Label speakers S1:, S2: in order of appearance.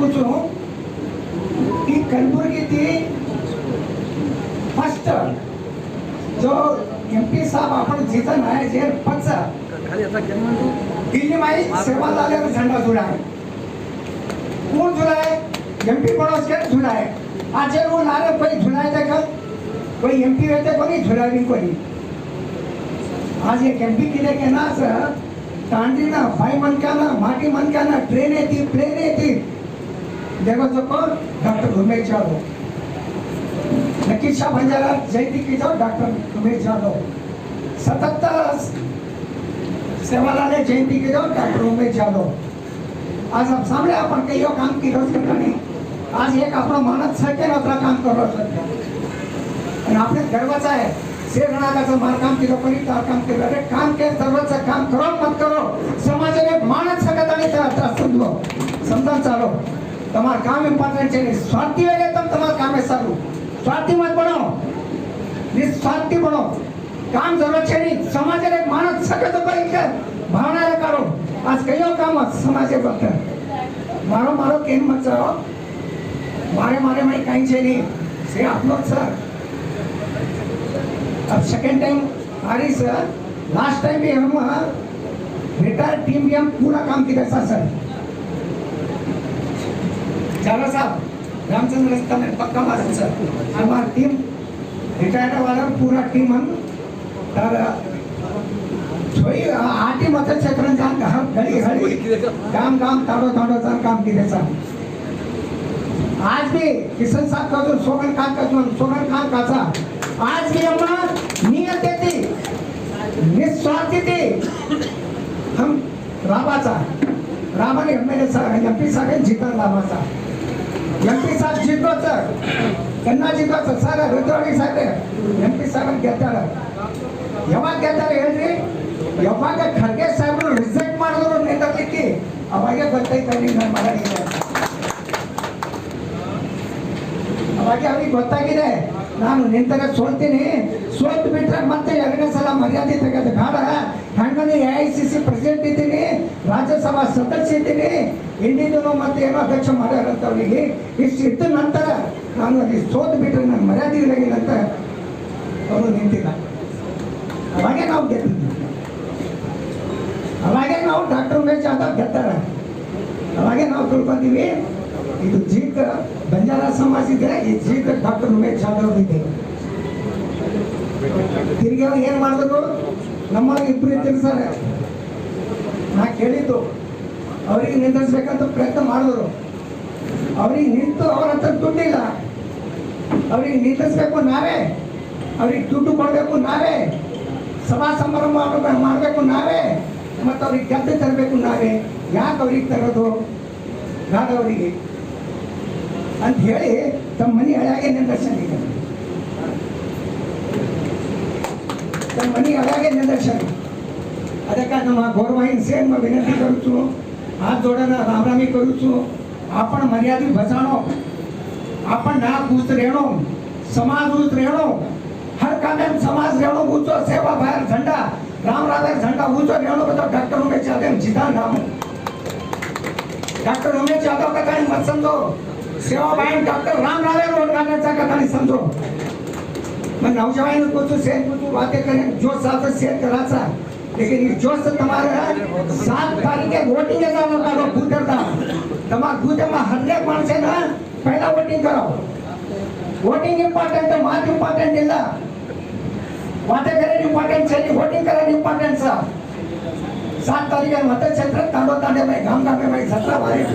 S1: కూర్చును ఈ కల్బుర్గిది फर्स्ट जो एमपी साहेब आपण जिथं नाही जे पक्ष. दिल्ली माई सेवा झाल्यावर झेंडा जुडा आहे. कोण जुडा आहे? एमपी पडोस के जुडा आहे. आजे वो नारे कोई झुलाए देखल कोई एमपी रहते कोणी झुलावी कोणी. आज एक एमपी किले के ना सर तांडी ना भाई मन का ना माटी मन का ना ट्रेन येते प्लेन येते. देखो तो डॉक्टर उमेश जाधव नक्कीच शाह बंजारा जयंती की जाओ डॉक्टर उमेश जाधव सतत सेवालाल जयंती के जाओ डॉक्टर उमेश जाधव आज आप सामने आपण कहियो काम की रोज करनी आज एक आपण मानत सके आपलं काम करू सध्या आणि आपल्या गर्वाचं आहे शेरणागाचं मार काम केलं कोणी तार काम केलं अरे काम के सर्वच તમારું કામ ઇમ્પોર્ટન્ટ છે સ્વાર્થી હોય તમે તમારું કામે સારું સ્વાર્થી મત બનો નિસ્વાર્થી બનો કામ જરૂર છે નહીં સમાજને માનત શકે તો કઈ કે ભાવનાને કાઢો આજ કયો કામ સમાજે ફક્ત મારો મારો કેમ મત ચાલો મારે મારે મેં કઈ છે નહીં સે આપનો જ સર अब सेकेंड टाइम आ रही सर लास्ट टाइम भी हम रिटायर टीम भी हम पूरा काम किया था सर झाला साहब रामचंद्र रस्ता में पक्का मारा सर. हमारा टीम रिटायर वाला पूरा टीम हम तर छोई आटी मतक्षेत्र जान गली हळी काम काम ताडो ताडो जान काम केले सर आज भी किशन साहब का जो सोगन खान का जो सोगन खान का था आज भी हम नियत थी निस्वार्थी थी हम राबाचा राबाने एम एल एम पी साहेब जितन ಎಂ ಪಿ ಸಾಹೇಬ್ ಜಿದ್ದೋ ಸರ್. ಕನ್ನ ಜಿದ್ದೋ sir. Sir ರುದ್ರವಳಿ Saheb M P Saheb ಗೆದ್ದಾಳ ಯಾವಾಗ ಗೆದ್ದಾರ ಹೇಳ್ರಿ? ಯಾವಾಗ ಖರ್ಗೆ ಸಾಹೇಬ್ರು ರಿಸೆಕ್ಟ್ ಮಾಡಿದ್ರು ನಿಂದರ್ಲಿಕ್ಕೆ ಅವಾಗೆ ಗೊತ್ತೈತೆ ಅವ್ರಿಗೆ ನಾನು ಮಾಡೋದಿಲ್ಲ ಅವಾಗೆ ಅವ್ರಿಗೆ ಗೊತ್ತಾಗಿದೆ. ನಾನು ನಿಂತರೆ ಸೋಲ್ತೀನಿ. ಸೋತ್ ಬಿಟ್ರೆ ಮತ್ತೆ ಎರಡನೇ ಸಲ ಮರ್ಯಾದೆ ತೆಗೆದು ಬೇಡ. ಹಂಗನೇ A I C C president ಇದ್ದೀನಿ, ರಾಜ್ಯಸಭಾ ಸದಸ್ಯ ಇದ್ದೀನಿ. ಹಿಂದಿದ್ದು ಮತ್ತೆ ಏನೋ ಅಧ್ಯಕ್ಷ ಮಾಡ್ಯಾರಂತ ಇಷ್ಟು ಇದ್ದ ನಂತರ ನಾನು ಅಲ್ಲಿ ಸೋತು ಬಿಟ್ಟರೆ ನನ್ನ ಮರ್ಯಾದೆ ಇರಲಿಲ್ಲ ಅಂತ ಅವರು ನಿಂತಿಲ್ಲ. ಅವಾಗೆ ನಾವು ಗೆದ್ದಿದ್ದೀವಿ ಅವಾಗೆ ನಾವು ಡಾಕ್ಟರ್ ಉಮೇಶ್ ಯಾದವ್ ಗೆದ್ದಾರ ಅವಾಗೆ ನಾವು ತಿಳ್ಕೊಂತೀವಿ, ಇದು ಜೀತ ಬಂಜಾರ ಸಮಾಜ ಇದ್ರೆ ಈ ಜೀತ ಡಾಕ್ಟರ್ ಉಮೇಶ್ ಯಾದವ್ ಇದೆ. ತಿರುಗಿ ಏನ್ ಮಾಡಿದ್ರು ನಮ್ಮೊಳಗೆ ಇಬ್ಬರು ಇದ್ದೀರಿ ಸರ್. ನಾ ಕೇಳಿದ್ದು, ಅವ್ರಿಗೆ ನಿಂದಿಸ್ಬೇಕಂತ ಪ್ರಯತ್ನ ಮಾಡಿದ್ರು. ಅವ್ರಿಗೆ ನಿಂತು ಅವ್ರ ಹತ್ರ ದುಡ್ಡಿಲ್ಲ. ಅವ್ರಿಗೆ ನಿಂದಿಸ್ಬೇಕು ನಾವೇ. ಅವ್ರಿಗೆ ದುಡ್ಡು ಕೊಡಬೇಕು ನಾವೇ. ಸಭಾ ಸಮಾರಂಭ ಮಾಡಬೇಕು ನಾವೇ. ಮತ್ತು ಅವ್ರಿಗೆ ಗೆದ್ದು ತರಬೇಕು ನಾವೇ. ಯಾಕೆ ಅವ್ರಿಗೆ ತರೋದು? ನಾಡವರಿಗೆ ಅಂತ ಹೇಳಿ ತಮ್ಮ ಮನೆ ಹಳೆಯಾಗೆ ನಿದರ್ಶನ దాని మనీ అలాగే నిదర్శనం అదే కాదు మా గౌరవమైన సేమ్ వినతి కరుచు ఆ చూడన आपण मर्यादित बचाणो आपण ना रेणो समाज उच रेणो हर काम में समाज रेणो ऊंचो सेवा भायर झंडा राम राधे झंडा ऊंचो रेणो बतो डॉक्टर उमेश यादव जिता नाम डॉक्टर उमेश यादव का मत समझो सेवा भाई डॉक्टर राम राधे रोड का कहीं समझो मग नौजवान कुछ शेर कुछ बातें करें जो साथ शेयर कराचा लेकिन ये जो से तुम्हारा सात तारीख के वोटिंग का लोग का बूथ करता तुम्हारा बूथ में हर एक माणसे ना पहला वोटिंग करो वोटिंग इंपॉर्टेंट है मात इंपॉर्टेंट ಇಲ್ಲ वाटे करे इंपॉर्टेंट है वोटिंग करे इंपॉर्टेंट सा सात तारीख के मतक्षेत्र तांडो तांडे में गाम गाम में सत्रह बारे